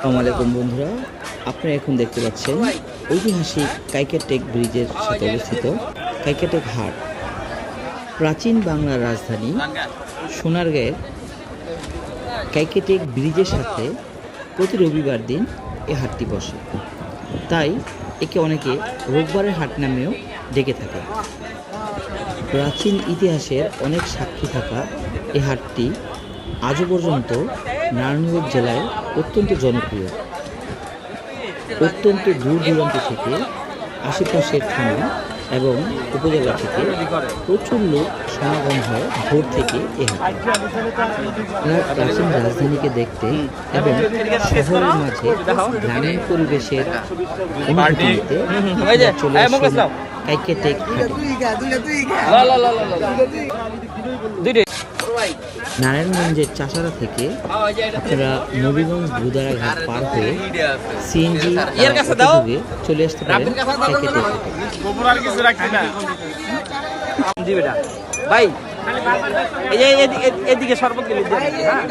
আসসালামু বন্ধুরা, আপনারা এখন দেখতে পাচ্ছেন ঐতিহাসিক কাইকাটেক ব্রিজের সাথে অবস্থিত কাইকাটেক হাট। প্রাচীন বাংলার রাজধানী সোনারগাঁয়ের কাইকেটেক ব্রিজের সাথে প্রতি রবিবার দিন এ হাটটি বসে। তাই একে অনেকে রোববারের হাট নামেও ডেকে থাকে। প্রাচীন ইতিহাসের অনেক সাক্ষী থাকা এ হাটটি আজও পর্যন্ত নারায়ণগঞ্জ জেলায় অত্যন্ত জনপ্রিয়। অত্যন্ত দূর দূরান্ত থেকে আশেপাশের থানা এবং উপজেলা থেকে প্রচুর লোক সমাগম হয় ভোর থেকে এ প্রাচীন রাজধানীকে দেখতে এবং শহরের মাঝে গ্রামীণ পরিবেশের অনুভূতি নিতে আপনারা চলে আসুন নারায়ণগঞ্জের চাষারা থেকে আপনারা নবীগঞ্জ বুদারা ঘাট পার হয়ে সিএনজি চলে আসতে পারেন ভাই এদিকে শরবত গেলে হ্যাঁ।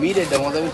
மீடியட்டை மொதல்